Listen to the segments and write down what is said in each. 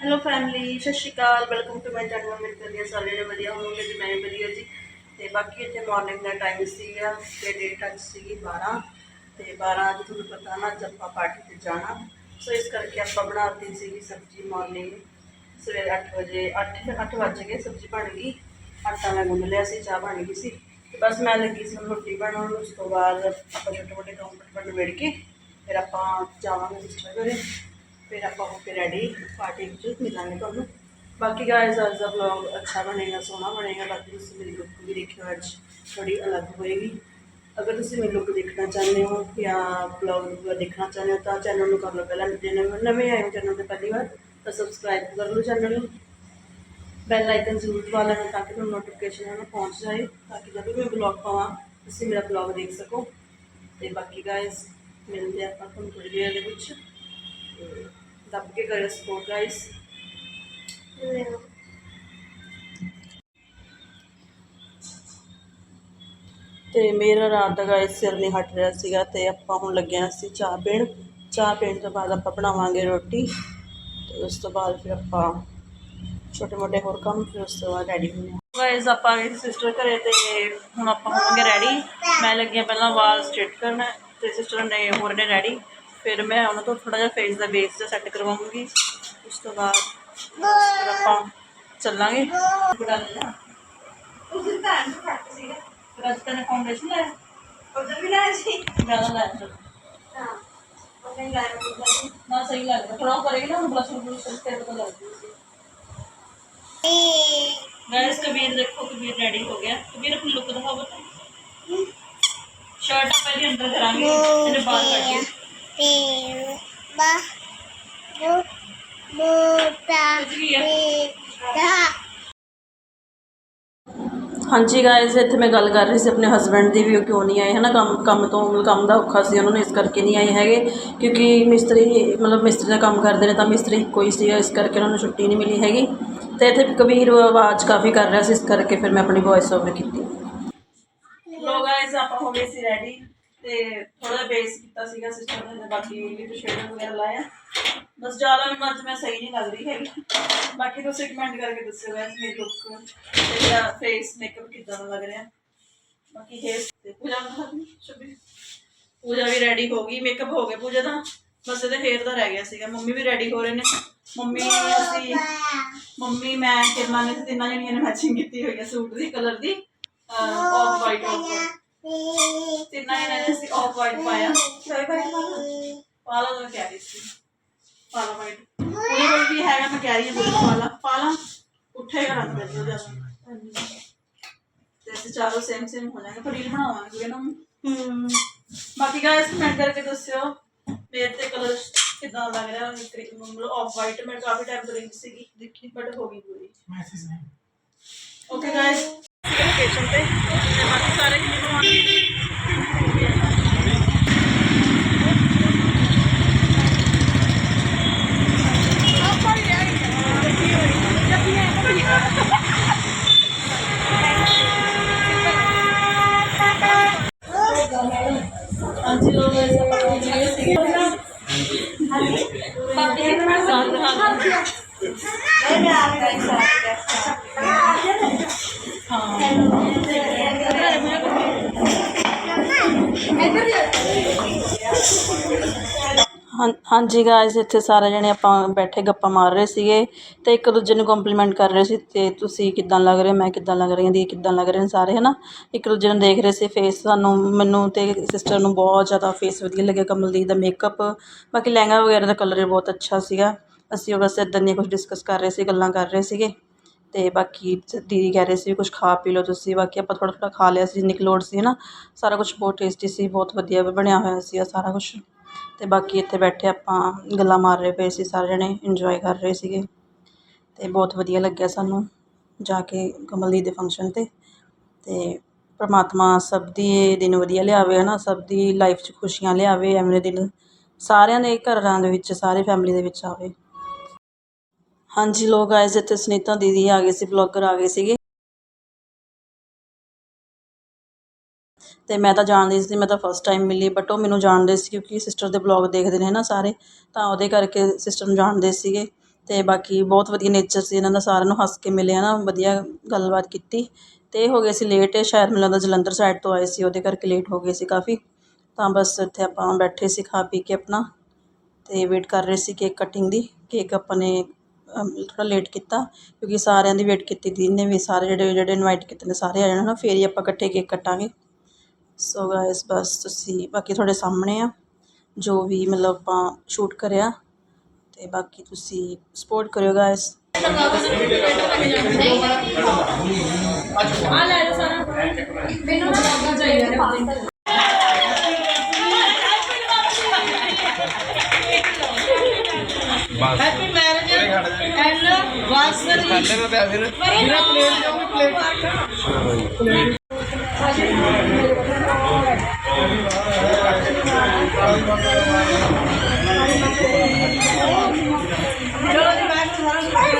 Hello family ਸਤਿ ਸ਼੍ਰੀ ਅਕਾਲ ਵੈਲਕਮ ਟੂ ਮਾਈ ਚੈਨਲ ਮੇਰੇ ਕਰਦੀ ਹਾਂ ਸਾਰੇ ਨੇ ਵਧੀਆ ਹੋਣਗੇ ਜੀ ਮੈਂ ਵਧੀਆ ਜੀ। ਤੇ ਬਾਕੀ ਇੱਥੇ ਮਾਰਨਿੰਗ ਦਾ ਟਾਈਮ ਸੀਗਾ, ਤੇ ਡੇਟ ਅੱਜ ਸੀਗੀ 12 ਤੇ 12 ਅੱਜ ਤੁਹਾਨੂੰ ਪਤਾ ਨਾ, ਅੱਜ ਆਪਾਂ ਪਾਰਟੀ ਤੇ ਜਾਣਾ। ਸੋ ਇਸ ਕਰਕੇ ਆਪਾਂ ਬਣਾਤੀ ਸੀਗੀ ਸਬਜ਼ੀ ਮਾਰਨਿੰਗ ਸਵੇਰੇ 8 ਵਜੇ 8 8 ਵਜ ਗਏ, ਸਬਜ਼ੀ ਬਣ ਗਈ। ਆਟਾ ਮੈਂ ਗੁੰਨ ਲਿਆ ਸੀ, ਚਾਹ ਬਣ ਗਈ ਸੀ। ਤੇ ਬਸ ਮੈਂ ਲੱਗੀ ਸੀ ਹੁਣ ਰੋਟੀ ਬਣਾਉਣ, ਉਸ ਤੋਂ ਬਾਅਦ ਆਪਾਂ ਛੋਟੇ ਮੋਟੇ ਕੰਮ ਬਣ ਵੇੜ ਕੇ, ਫਿਰ ਆਪਾਂ ਜਾਵਾਂਗੇ ਸਿਸਟਰ ਘਰੇ। ਫਿਰ ਆਪਾਂ ਹੋ ਕੇ ਰੈਡੀ ਪਾਰਟੀ ਵਿੱਚ ਮਿਲਾਂਗੇ ਤੁਹਾਨੂੰ ਬਾਕੀ ਗਾਇਸ ਅੱਜ ਦਾ ਵਲੌਗ ਅੱਛਾ ਬਣੇਗਾ ਸੋਹਣਾ ਬਣੇਗਾ ਬਾਕੀ ਤੁਸੀਂ ਮੇਰੀ ਲੁੱਕ ਵੀ ਦੇਖਿਓ ਅੱਜ ਥੋੜੀ ਅਲੱਗ ਹੋਏਗੀ ਅਗਰ ਤੁਸੀਂ ਮੇਰੀ ਲੁੱਕ ਦੇਖਣਾ ਚਾਹੁੰਦੇ ਹੋ ਜਾਂ ਵਲੌਗ ਦੇਖਣਾ ਚਾਹੁੰਦੇ ਹੋ ਤਾਂ ਚੈਨਲ ਨੂੰ ਕਰ ਲਓ ਪਹਿਲਾਂ ਜੇ ਨਵੇਂ ਨਵੇਂ ਆਏ ਹੋ ਚੈਨਲ ਤੇ ਪਹਿਲੀ ਵਾਰ ਤਾਂ ਸਬਸਕ੍ਰਾਈਬ ਕਰ ਲਓ ਚੈਨਲ ਨੂੰ ਬੈਲ ਆਈਕਨ ਜ਼ਰੂਰ ਦਬਾ ਲੈਣਾ ਤਾਂ ਕਿ ਤੁਹਾਨੂੰ ਨੋਟੀਫਿਕੇਸ਼ਨ ਨਾਲ ਪਹੁੰਚ ਜਾਏ ਤਾਂ ਕਿ ਜਦੋਂ ਵੀ ਮੈਂ ਵਲੌਗ ਪਾਵਾਂ ਤੁਸੀਂ ਮੇਰਾ ਵਲੌਗ ਦੇਖ ਸਕੋ ਤੇ ਬਾਕੀ ਦੱਬ ਕੇ ਕਰਿਓ ਸਪੋਰਟ ਗਾਇਸ ਤੇ ਮੇਰਾ ਰਾਤ ਦਾ ਗਾਇਸ ਸਿਰ ਨਹੀਂ ਹਟ ਰਿਹਾ ਸੀਗਾ ਤੇ ਆਪਾਂ ਹੁਣ ਲੱਗਿਆ ਸੀ ਚਾਹ ਪੀਣ। ਚਾਹ ਪੀਣ ਤੋਂ ਬਾਅਦ ਆਪਾਂ ਬਣਾਵਾਂਗੇ ਰੋਟੀ ਤੇ ਉਸ ਤੋਂ ਬਾਅਦ ਫਿਰ ਆਪਾਂ ਛੋਟੇ ਮੋਟੇ ਹੋਰ ਕੰਮ ਫਿਰ ਉਸ ਤੋਂ ਬਾਅਦ ਰੈਡੀ ਹੁੰਦੇ ਹਾਂ। ਗਾਇਸ ਆਪਾਂ ਗਏ ਸਿਸਟਰ ਘਰੇ ਤੇ ਹੁਣ ਆਪਾਂ ਹੋਵਾਂਗੇ ਰੈਡੀ ਮੈਂ ਲੱਗਿਆ ਪਹਿਲਾਂ ਵਾਲ ਸਟ੍ਰੇਟ ਕਰਨ ਤੇ ਸਿਸਟਰ ਨੇ, ਹੋਰ ਨੇ ਰੈਡੀ ਫਿਰ ਮੈਂ ਉਹਨਾਂ ਤੋਂ ਥੋੜਾ ਜਿਹਾ ਫੇਸ ਦਾ ਬੇਸ ਜਿਹਾ ਸੈੱਟ ਕਰਵਾਉਂਗੀ। ਉਸ ਤੋਂ ਬਾਅਦ ਫਿਰ ਆਪਾਂ ਚੱਲਾਂਗੇ। ਬੁੜਾ ਲਿਆ ਉਸ ਦਿਨ ਤਾਂ ਐਂਡ ਫੱਟ ਸੀਗਾ। ਫਿਰ ਅੱਜ ਤੈਨੇ ਫਾਊਂਡੇਸ਼ਨ ਲਾਇਆ? ਉਧਰ ਵੀ ਲਾਇਆ ਸੀ? ਜ਼ਿਆਦਾ ਲਾਇਆ ਸੀ ਹਾਂ ਉਹ ਨਹੀਂ ਲਾਇਆ ਨਾ ਸਹੀ ਲੱਗਦਾ। ਥੋੜਾ ਉਹ ਕਰੇਗੀ ਨਾ ਹੁਣ ਬਲਸ਼ ਬਲਸ਼ ਫਿਰ ਪਤਾ ਲੱਗ ਜੂਗੀ ਗਾਇਸ ਕਬੀਰ ਦੇਖੋ ਕਬੀਰ ਰੈਡੀ ਹੋ ਗਿਆ। ਕਬੀਰ ਆਪਣੀ ਲੁੱਕ ਦਿਖਾਓ ਬਤਾ ਸ਼ਰਟ ਪਹਿਲੇ ਅੰਦਰ ਕਰਾਂਗੇ ਇਹਨੇ ਬਾਹਰ ਕੱਢ ਕੇ। Pero ba no muta ਕੁਝ ਵੀ ਹੈ da ਹਾਂਜੀ ਗਾਇਜ਼ ਇੱਥੇ ਮੈਂ ਗੱਲ ਕਰ ਰਹੀ ਸੀ ਆਪਣੇ ਹਸਬੈਂਡ ਦੀ ਵੀ ਉਹ ਕਿਉਂ ਨਹੀਂ ਆਏ, ਹਨਾ? ਕੰਮ ਕੰਮ ਤੋਂ ਮਤਲਬ ਕੰਮ ਦਾ ਔਖਾ ਸੀ, ਉਹਨਾਂ ਨੂੰ ਇਸ ਕਰਕੇ ਨਹੀਂ ਆਏ ਹੈਗੇ, ਕਿਉਂਕਿ ਮਿਸਤਰੀ, ਮਤਲਬ ਮਿਸਤਰੀ ਦਾ ਕੰਮ ਕਰਦੇ ਨੇ ਤਾਂ ਮਿਸਤਰੀ ਕੋਈ ਸੀ ਇਸ ਕਰਕੇ ਉਹਨਾਂ ਨੂੰ ਛੁੱਟੀ ਨਹੀਂ ਮਿਲੀ ਹੈਗੀ। ਤੇ ਇੱਥੇ ਕਬੀਰ ਆਵਾਜ਼ ਕਾਫੀ ਕਰ ਰਿਹਾ ਸੀ, ਇਸ ਕਰਕੇ ਫਿਰ ਮੈਂ ਆਪਣੀ ਵੌਇਸ ਓਵਰ ਕੀਤੀ। ਲੋ ਗਾਇਜ਼ ਆਪਾਂ ਹੋ ਗਏ ਸੀ ਰੈਡੀ ਤੇ ਥੋੜਾ ਬੇਸ ਕੀਤਾ ਸੀਗਾ ਸਿਸਟਰ ਨੇ ਬਾਕੀ ਲਿਪ ਸ਼ੇਡਰ ਵਗੈਰਾ ਲਾਇਆ। ਬਸ ਜ਼ਿਆਦਾ ਮੈਨੂੰ ਅੱਜ ਮੈਂ ਸਹੀ ਨਹੀਂ ਲੱਗ ਰਹੀ ਹੈਗੀ। ਬਾਕੀ ਤੁਸੀਂ ਕਮੈਂਟ ਕਰਕੇ ਦੱਸਿਓ ਗਾਇਸ ਮੇਰੀ ਲੁੱਕ ਤੇ ਮੇਰਾ ਫੇਸ ਮੇਕਅਪ ਕਿੱਦਾਂ ਦਾ ਲੱਗ ਰਿਹਾ। ਬਾਕੀ ਹੇਅਰ ਤੇ ਪੂਜਾ ਸ਼ੁਭੀ ਪੂਜਾ ਵੀ ਰੈਡੀ ਹੋ ਗਈ ਮੇਕਅਪ ਹੋ ਗਿਆ ਪੂਜਾ ਦਾ। ਬਸ ਇਹਦੇ ਹੇਅਰ ਦਾ ਰਹਿ ਗਿਆ ਸੀਗਾ, ਮੰਮੀ ਵੀ ਰੈਡੀ ਹੋ ਰਹੇ ਨੇ। ਮੰਮੀ, ਅਸੀਂ, ਮੰਮੀ, ਮੈਂ ਕਿਰਨਾ ਨੇ ਤਿੰਨਾਂ ਜਣੀਆਂ ਨੇ ਮੈਚਿੰਗ ਕੀਤੀ ਹੋਈ ਹੈ ਸੂਟ ਦੀ ਕਲਰ ਦੀ। ਆਫ ਵਾਈਟ ਆਫ ਅਸੀਂ ਆਫ ਵਾਈਟ ਪਾਇਆ। ਕਿਹੜਾ ਵਾਈਟ ਪਾਇਆ ਪਾਲਾ ਤਾਂ ਕਹਿ ਰਹੀ ਸੀ। ਪਾਲਾ ਵਾਈਟ ਉਹਦੇ ਕੋਲ ਵੀ ਹੈਗਾ ਮੈਂ ਕਹਿ ਰਹੀ ਹਾਂ ਬੁੱਲ ਪਾਲਾ ਪਾਲਾ ਉੱਠੇਗਾ ਰੰਗ ਦੇ ਉਹਦਾ ਤੇ ਅਸੀਂ ਚਾਰੋਂ ਸੇਮ ਸੇਮ ਹੋ ਜਾਣਗੇ। ਪਰ ਰੀਲ ਬਣਾਵਾਂਗੇ ਨਾ। ਹਮ ਬਾਕੀ ਗਾਇਸ ਕਮੈਂਟ ਕਰਕੇ ਦੱਸਿਓ ਮੇਰੇ ਤੇ ਕਲਰ ਕਿਦਾਂ ਲੱਗ ਰਿਹਾ। ਮਤਲਬ ਆਫ ਵਾਈਟ ਮੈਂ ਕਾਫੀ ਟਾਈਮ ਤੋਂ ਰਹੀ ਸੀਗੀ ਦੇਖੀ ਬਟ ਹੋ ਗਈ ਪੂਰੀ। ਓਕੇ ਗਾਇਸ ਸਟੇਸ਼ਨ ਤੇ। ਬਾਕੀ ਸਾਰੇ ਕਿੰਨੇ ਬਣਾਉਣਗੇ ਹਾਂ, ਹਾਂਜੀ ਗਾਇਸ ਇੱਥੇ ਸਾਰੇ ਜਣੇ ਆਪਾਂ ਬੈਠੇ ਗੱਪਾਂ ਮਾਰ ਰਹੇ ਸੀਗੇ ਅਤੇ ਇੱਕ ਦੂਜੇ ਨੂੰ ਕੰਪਲੀਮੈਂਟ ਕਰ ਰਹੇ ਸੀ ਅਤੇ ਤੁਸੀਂ ਕਿੱਦਾਂ ਲੱਗ ਰਹੇ ਹੋ ਮੈਂ ਕਿੱਦਾਂ ਲੱਗ ਰਹੀ ਹਾਂ ਦੀ ਕਿੱਦਾਂ ਲੱਗ ਰਹੇ ਨੇ ਸਾਰੇ ਹੈ ਨਾ ਇੱਕ ਦੂਜੇ ਨੂੰ ਦੇਖ ਰਹੇ ਸੀ ਫੇਸ ਸਾਨੂੰ, ਮੈਨੂੰ ਅਤੇ ਸਿਸਟਰ ਨੂੰ ਬਹੁਤ ਜ਼ਿਆਦਾ ਫੇਸ ਵਧੀਆ ਲੱਗਿਆ, ਕਮਲਦੀਪ ਦਾ ਮੇਕਅਪ ਬਾਕੀ ਲਹਿੰਗਾ ਵਗੈਰਾ ਦਾ ਕਲਰ ਬਹੁਤ ਅੱਛਾ ਸੀਗਾ। ਅਸੀਂ ਉਹ ਬਸ ਇੱਦਾਂ ਦੀਆਂ ਕੁਝ ਡਿਸਕਸ ਕਰ ਰਹੇ ਸੀ, ਗੱਲਾਂ ਕਰ ਰਹੇ ਸੀਗੇ ਅਤੇ ਬਾਕੀ ਦੀਦੀ ਕਹਿ ਰਹੇ ਸੀ ਕੁਝ ਖਾ ਪੀ ਲਓ ਤੁਸੀਂ, ਬਾਕੀ ਆਪਾਂ ਥੋੜ੍ਹਾ ਥੋੜ੍ਹਾ ਖਾ ਲਿਆ ਸੀ, ਜਿੰਨੀ ਕੁ ਲੋੜ ਸੀ ਹੈ ਨਾ ਸਾਰਾ ਕੁਝ ਬਹੁਤ ਟੇਸਟੀ ਸੀ, ਬਹੁਤ ਵਧੀਆ ਬਣਿਆ ਹੋਇਆ ਸੀ ਸਾਰਾ ਕੁਛ। ਤੇ ਬਾਕੀ ਇੱਥੇ ਬੈਠੇ ਆਪਾਂ ਗੱਲਾਂ ਮਾਰ ਰਹੇ ਪਏ ਸੀ, ਸਾਰੇ ਜਣੇ ਇੰਜੋਏ ਕਰ ਰਹੇ ਸੀਗੇ ਅਤੇ ਬਹੁਤ ਵਧੀਆ ਲੱਗਿਆ ਸਾਨੂੰ ਜਾ ਕੇ ਕਮਲਦੀਪ ਦੇ ਫੰਕਸ਼ਨ 'ਤੇ ਅਤੇ ਪਰਮਾਤਮਾ ਸਭ ਦੀ ਇਹ ਦਿਨ ਵਧੀਆ ਲਿਆਵੇ ਹੈ ਨਾ ਸਭ ਦੀ ਲਾਈਫ 'ਚ ਖੁਸ਼ੀਆਂ ਲਿਆਵੇ, ਐਵੇਂ ਦੇ ਦਿਨ ਸਾਰਿਆਂ ਦੇ ਘਰਾਂ ਦੇ ਵਿੱਚ, ਸਾਰੇ ਫੈਮਿਲੀ ਦੇ ਵਿੱਚ ਆਵੇ। ਹਾਂਜੀ ਲੋਕ ਆਏ ਸੀ ਇੱਥੇ ਸੁਨੀਤਾ ਦੀਦੀ ਆ ਗਏ ਸੀ ਬਲੌਗਰ ਆ ਗਏ ਸੀਗੇ। ਅਤੇ ਮੈਂ ਤਾਂ ਜਾਣਦੀ ਸੀ ਮੈਂ ਤਾਂ ਫਸਟ ਟਾਈਮ ਮਿਲੀ ਬਟ ਉਹ ਮੈਨੂੰ ਜਾਣਦੇ ਸੀ ਕਿਉਂਕਿ ਸਿਸਟਰ ਦੇ ਬਲੌਗ ਦੇਖਦੇ ਨੇ ਨਾ ਸਾਰੇ, ਤਾਂ ਉਹਦੇ ਕਰਕੇ ਸਿਸਟਰ ਨੂੰ ਜਾਣਦੇ ਸੀਗੇ। ਅਤੇ ਬਾਕੀ ਬਹੁਤ ਵਧੀਆ ਨੇਚਰ ਸੀ, ਇਹਨਾਂ ਦਾ ਸਾਰਿਆਂ ਨੂੰ ਹੱਸ ਕੇ ਮਿਲਿਆ ਨਾ, ਵਧੀਆ ਗੱਲਬਾਤ ਕੀਤੀ। ਅਤੇ ਇਹ ਹੋ ਗਏ ਸੀ ਲੇਟ ਸ਼ਾਇਦ ਮੈਨੂੰ ਲੱਗਦਾ ਜਲੰਧਰ ਸਾਈਡ ਤੋਂ ਆਏ ਸੀ, ਉਹਦੇ ਕਰਕੇ ਲੇਟ ਹੋ ਗਏ ਸੀ ਕਾਫੀ। ਤਾਂ ਬਸ ਇੱਥੇ ਆਪਾਂ ਬੈਠੇ ਸੀ ਖਾ ਪੀ ਕੇ ਆਪਣਾ ਅਤੇ ਵੇਟ ਕਰ ਰਹੇ ਸੀ ਕੇਕ ਕਟਿੰਗ ਦੀ। ਕੇਕ ਆਪਾਂ ਨੇ ਥੋੜ੍ਹਾ ਲੇਟ ਕੀਤਾ, ਕਿਉਂਕਿ ਸਾਰਿਆਂ ਦੀ ਵੇਟ ਕੀਤੀ ਦੀ ਨੇ ਵੀ ਸਾਰੇ ਜਿਹੜੇ ਜਿਹੜੇ ਇਨਵਾਈਟ ਕੀਤੇ ਨੇ, ਸਾਰੇ ਆ ਜਾਣ ਨਾ ਫਿਰ ਹੀ ਆਪਾਂ ਇਕੱਠੇ ਕੇਕ ਕੱਟਾਂਗੇ। ਸੋ ਗਾਇਸ ਬਸ ਤੁਸੀਂ ਬਾਕੀ ਤੁਹਾਡੇ ਸਾਹਮਣੇ ਆ ਜੋ ਵੀ ਮਤਲਬ ਆਪਾਂ ਸ਼ੂਟ ਕਰਿਆ ਤੇ ਬਾਕੀ ਤੁਸੀਂ ਸਪੋਰਟ ਕਰਿਓ guys happy marriage anniversary ਖਾਤੇ ਮੈਂ ਪੈਸੇ ਨੇ। ਮੇਰਾ ਪਲੇਟ ਦਿਓ ਪਲੇਟ ਚਲੋ ਜੀ ਬੈਠ ਮੁਸਕਾਨ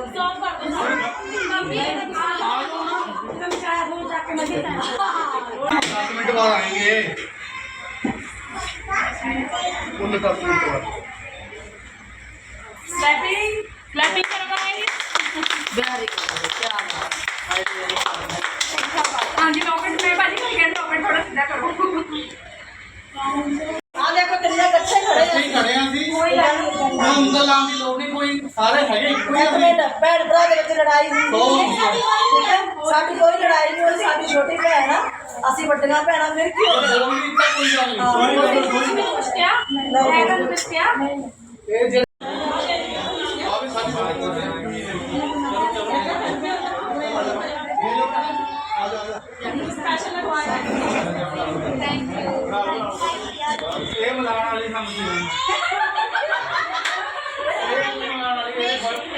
दस मिनट बाद आएँगे। कुल दस मिनट बाद। क्लैपिंग क्लैपिंग करो गाइस वेरी गुड क्या बात है हाँ जी पॉकेट में भाजी कर गया पॉकेट थोड़ा सीधा करो आ देखो तेरे अच्छे खड़े हैं। खड़े हैं जी कोई ना उनका नाम भी लोग। ਸਾਰੇ ਹੈਗੇ ਇੱਕੋ ਹੀ ਇੱਕ ਭੈਣ ਭਰਾ ਦੇ ਵਿੱਚ ਲੜਾਈ ਨਹੀਂ ਸਾਡੀ ਕੋਈ ਲੜਾਈ ਨਹੀਂ ਹੋਈ ਸਾਡੀ ਛੋਟੀ ਭੈਣ ਆ। ਅਸੀਂ ਵੱਡੀਆਂ ਭੈਣਾਂ ਫਿਰ ਕੀ ਹੋ ਗਿਆ? ਜ਼ੁਲਮ ਦੀ ਕੋਈ ਗੱਲ ਨਹੀਂ। ਕੋਈ ਗੱਲ ਨਹੀਂ। ਕੁਝ ਕਿਹਾ ਮੈਂ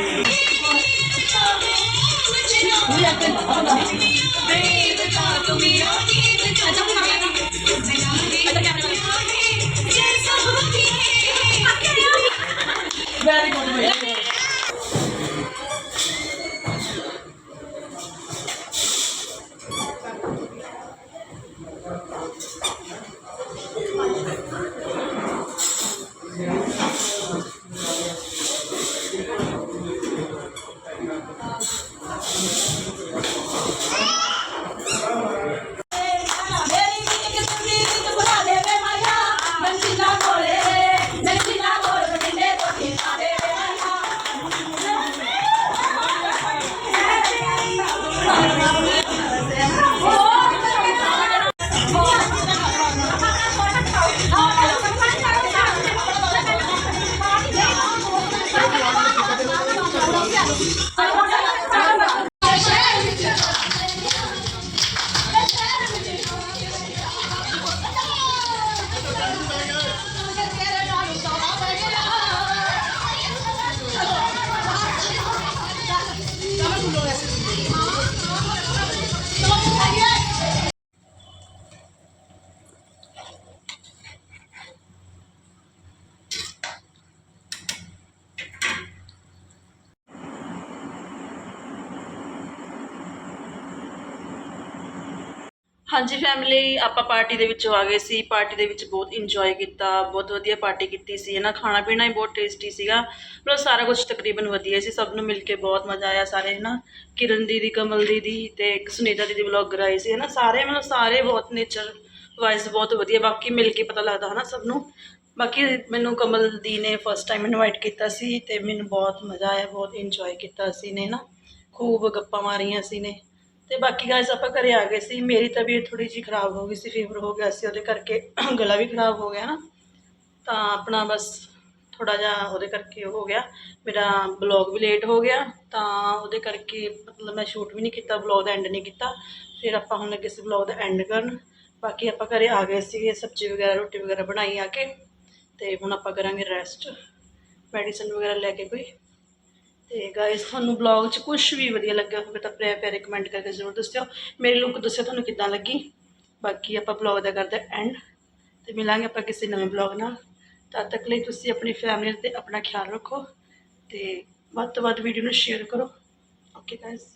ਮੇਰੀ ਹਾਂਜੀ ਫੈਮਿਲੀ ਆਪਾਂ ਪਾਰਟੀ ਦੇ ਵਿੱਚੋਂ ਆ ਗਏ ਸੀ। ਪਾਰਟੀ ਦੇ ਵਿੱਚ ਬਹੁਤ ਇੰਜੋਏ ਕੀਤਾ, ਬਹੁਤ ਵਧੀਆ ਪਾਰਟੀ ਕੀਤੀ ਸੀ ਨਾ ਖਾਣਾ ਪੀਣਾ ਹੀ ਬਹੁਤ ਟੇਸਟੀ ਸੀਗਾ, ਮਤਲਬ ਸਾਰਾ ਕੁਝ ਤਕਰੀਬਨ ਵਧੀਆ ਸੀ। ਸਭ ਨੂੰ ਮਿਲ ਕੇ ਬਹੁਤ ਮਜ਼ਾ ਆਇਆ ਸਾਰੇ ਨਾ ਕਿਰਨ ਦੀਦੀ, ਕਮਲ ਦੀਦੀ ਤੇ ਇੱਕ ਸੁਨੀਤਾ ਦੀਦੀ ਵਲੌਗਰ ਆਏ ਸੀ ਨਾ ਸਾਰੇ, ਮਤਲਬ ਸਾਰੇ ਬਹੁਤ ਨੇਚਰ ਵਾਈਜ਼ ਬਹੁਤ ਵਧੀਆ। ਬਾਕੀ ਮਿਲ ਕੇ ਪਤਾ ਲੱਗਦਾ, ਹਨਾ, ਸਭ ਨੂੰ। ਬਾਕੀ ਮੈਨੂੰ ਕਮਲ ਦੀ ਨੇ ਫਸਟ ਟਾਈਮ ਇਨਵਾਈਟ ਕੀਤਾ ਸੀ ਤੇ ਮੈਨੂੰ ਬਹੁਤ ਮਜ਼ਾ ਆਇਆ, ਬਹੁਤ ਇੰਜੋਏ ਕੀਤਾ ਸੀ ਨੇ ਨਾ ਖੂਬ ਗੱਪਾਂ ਮਾਰੀਆਂ ਸੀ ਨੇ। ਤੇ ਬਾਕੀ ਗਾਇਸ ਆਪਾਂ ਘਰੇ ਆ ਗਏ ਸੀ। ਮੇਰੀ ਤਬੀਅਤ ਥੋੜੀ ਜਿਹੀ ਖਰਾਬ ਹੋ ਗਈ ਸੀ ਫੀਵਰ ਹੋ ਗਿਆ ਸੀ, ਉਹਦੇ ਕਰਕੇ ਗਲਾ ਵੀ ਖਰਾਬ ਹੋ ਗਿਆ ਨਾ। ਤਾਂ ਆਪਣਾ ਬਸ ਥੋੜਾ ਜਿਹਾ ਉਹਦੇ ਕਰਕੇ ਉਹ ਹੋ ਗਿਆ। ਮੇਰਾ ਬਲੌਗ ਵੀ ਲੇਟ ਹੋ ਗਿਆ। ਤਾਂ ਉਹਦੇ ਕਰਕੇ ਮਤਲਬ ਮੈਂ ਸ਼ੂਟ ਵੀ ਨਹੀਂ ਕੀਤਾ ਬਲੌਗ ਦਾ ਐਂਡ ਨਹੀਂ ਕੀਤਾ। ਫਿਰ ਆਪਾਂ ਹੁਣ ਲੱਗੇ ਸੀ ਬਲੌਗ ਦਾ ਐਂਡ ਕਰਨ। ਬਾਕੀ ਆਪਾਂ ਘਰੇ ਆ ਗਏ ਸੀਗੇ, ਸਬਜ਼ੀ ਵਗੈਰਾ, ਰੋਟੀ ਵਗੈਰਾ ਬਣਾਈ ਆ ਕੇ। ਤੇ ਹੁਣ ਆਪਾਂ ਕਰਾਂਗੇ ਰੈਸਟ ਮੈਡੀਸਨ ਵਗੈਰਾ ਲੈ ਕੇ ਕੋਈ। ਤੇ ਗਾਇਸ ਤੁਹਾਨੂੰ ਬਲੌਗ 'ਚ ਕੁਝ ਵੀ ਵਧੀਆ ਲੱਗਿਆ ਹੋਵੇ ਤਾਂ ਪਿਆਰੇ ਪਿਆਰੇ ਕਮੈਂਟ ਕਰਕੇ ਜ਼ਰੂਰ ਦੱਸਿਓ। ਮੇਰੀ ਲੁੱਕ ਦੱਸਿਓ ਤੁਹਾਨੂੰ ਕਿੱਦਾਂ ਲੱਗੀ। ਬਾਕੀ ਆਪਾਂ ਬਲੌਗ ਦਾ ਕਰਦੇ ਐਂਡ ਤੇ ਮਿਲਾਂਗੇ ਆਪਾਂ ਕਿਸੇ ਨਵੇਂ ਬਲੌਗ ਨਾਲ। ਤਦ ਤੱਕ ਲਈ ਤੁਸੀਂ ਆਪਣੀ ਫੈਮਿਲੀ ਤੇ ਆਪਣਾ ਖਿਆਲ ਰੱਖੋ ਤੇ ਵੱਧ ਤੋਂ ਵੱਧ ਵੀਡੀਓ ਨੂੰ ਸ਼ੇਅਰ ਕਰੋ। Okay guys